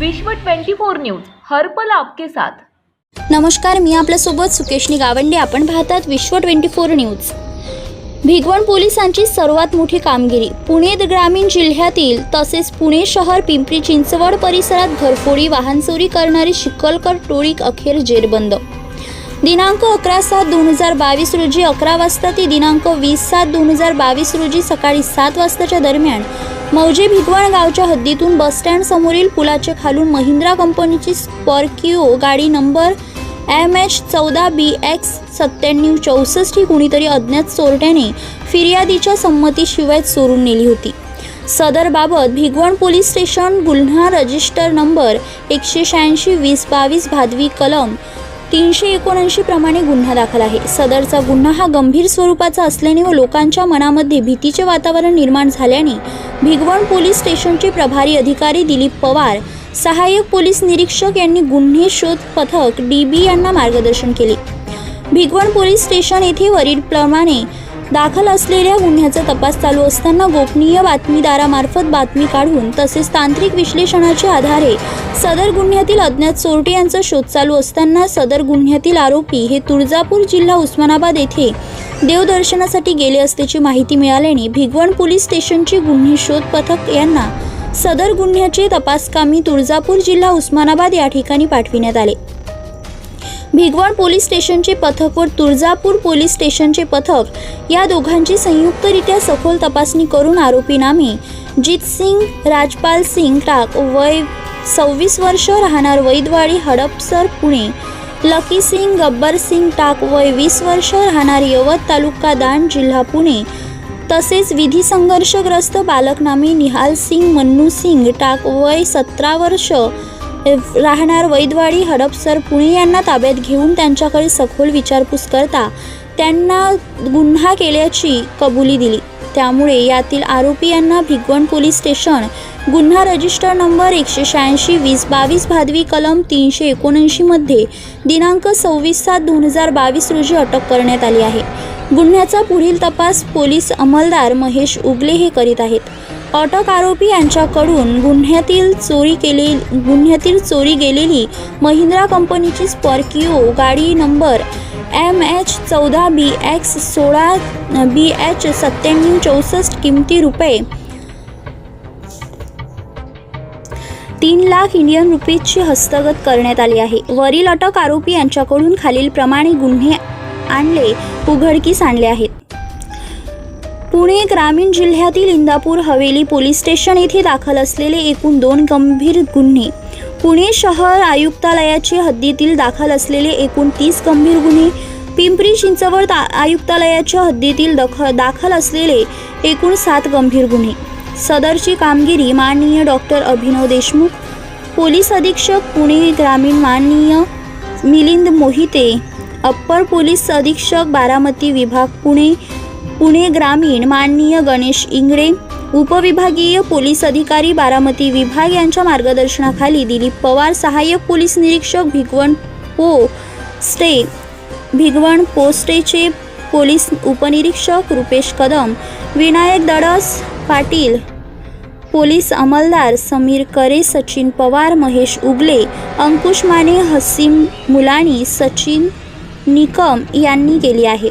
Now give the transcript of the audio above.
विश्व 24 न्यूज हरपल आपके साथ. नमस्कार मी आपल्यासोबत सुकेशनी गावंडे. आपण पाहतात विश्व ट्वेंटी फोर न्यूज. भिगवण पोलिसांची सर्वात मोठी कामगिरी. पुणे ग्रामीण जिल्ह्यातील तसेच पुणे शहर पिंपरी चिंचवड परिसरात घरफोडी वाहन चोरी करणारी शिक्कलकर टोळी अखेर जेरबंद. दिनांक अकरा सात दोन हजार बावीस रोजी अकरा वाजता ते दिनांक वीस सात दोन हजार बावीस रोजी सकाळी सात वाजताच्या दरम्यान मौजे भिगवण गावच्या हद्दीतून बसस्टँड समोरील पुलाच्या खालून महिंद्रा कंपनीची स्पॉर्किओ गाडी नंबर एम एच चौदा बी एक्स सत्त्याण्णव चौसष्ट ही कुणीतरी अज्ञात चोरट्याने फिर्यादीच्या संमतीशिवाय चोरून नेली होती. सदरबाबत भिगवण पोलीस स्टेशन गुन्हा रजिस्टर नंबर एकशे शहाऐंशी वीस बावीस भादवी कलम तीनशे एकोणऐंशी प्रमाणे गुन्हा दाखल आहे. सदरचा गुन्हा हा गंभीर स्वरूपाचा असल्याने व लोकांच्या मनामध्ये भीतीचे वातावरण निर्माण झाल्याने भिगवण पोलीस स्टेशनचे प्रभारी अधिकारी दिलीप पवार सहाय्यक पोलीस निरीक्षक यांनी गुन्हे शोध पथक डी बी यांना मार्गदर्शन केले. भिगवण पोलीस स्टेशन येथे वरीलप्रमाणे दाखल असलेल्या गुन्ह्याचा तपास चालू असताना गोपनीय बातमीदारामार्फत बातमी काढून तसेच तांत्रिक विश्लेषणाच्या आधारे सदर गुन्ह्यातील अज्ञात चोरटे यांचा शोध चालू असताना सदर गुन्ह्यातील आरोपी हे तुळजापूर जिल्हा उस्मानाबाद येथे देवदर्शनासाठी गेले असल्याची माहिती मिळाल्याने भिगवण पोलीस स्टेशनचे गुन्हे शोध पथक यांना सदर गुन्ह्याचे तपासकामी तुळजापूर जिल्हा उस्मानाबाद या ठिकाणी पाठविण्यात आले. भिगवण पोलीस स्टेशनचे पथक व तुळजापूर पोलीस स्टेशनचे पथक या दोघांची संयुक्तरित्या सखोल तपासणी करून आरोपी नामे. जित सिंग राजपाल सिंग टाक वय सव्वीस वर्ष राहणार वैदवाडी हडपसर पुणे. लकी सिंग गब्बर सिंग टाक वय वीस वर्ष राहणार यवत तालुका दान जिल्हा पुणे. तसेच विधी संघर्षग्रस्त बालकनामे निहाल सिंग मन्नू सिंग टाक वय सतरा वर्ष राहणार वैदवाडी हडपसर पुणे यांना ताब्यात घेऊन त्यांच्याकडे सखोल विचारपूस करता त्यांना गुन्हा केल्याची कबुली दिली. त्यामुळे यातील आरोपी यांना भिगवण पोलीस स्टेशन गुन्हा रजिस्टर नंबर एकशे शहाऐंशी वीस बावीस भादवी कलम तीनशे एकोणऐंशीमध्ये दिनांक सव्वीस सात दोन हजार बावीस रोजी अटक करण्यात आली आहे. गुन्ह्याचा पुढील तपास पोलीस अंमलदार महेश उगले हे करीत आहेत. अटक आरोपी यांच्याकडून गुन्ह्यातील चोरी केले गुन्ह्यातील चोरी गेलेली महिंद्रा कंपनीची स्पॉर्किओ गाडी नंबर एम एच चौदा बी एक्स सोळा बी एच सत्त्याण्णव चौसष्ट किमती रुपये. तीन लाख इंडियन रुपीजची हस्तगत करण्यात आली आहे. वरील अटक आरोपी यांच्याकडून खालीलप्रमाणे गुन्हे आणले उघडकीस आणले आहेत. पुणे ग्रामीण जिल्ह्यातील इंदापूर हवेली पोलीस स्टेशन येथे दाखल असलेले एकूण दोन गंभीर गुन्हे. पुणे शहर आयुक्तालयाच्या हद्दीतील दाखल असलेले एकूण तीस गंभीर गुन्हे पिंपरी चिंचवड आयुक्तालयाच्या हद्दीतील दख दाखल असलेले एकूण सात गंभीर गुन्हे. सदरची कामगिरी माननीय डॉक्टर अभिनव देशमुख पोलीस अधीक्षक पुणे ग्रामीण माननीय मिलिंद मोहिते अप्पर पोलीस अधीक्षक बारामती विभाग पुणे पुणे ग्रामीण माननीय गणेश इंगळे उपविभागीय पोलीस अधिकारी बारामती विभाग यांच्या मार्गदर्शनाखाली दिलीप पवार सहाय्यक पोलीस निरीक्षक भिगवण पो स्टे भिगवण पोस्टेचे पोलीस उपनिरीक्षक रुपेश कदम विनायक दडस पाटील पोलीस अंमलदार समीर करे सचिन पवार महेश उगले अंकुश माने हसीम मुलानी सचिन निकम यांनी केली आहे.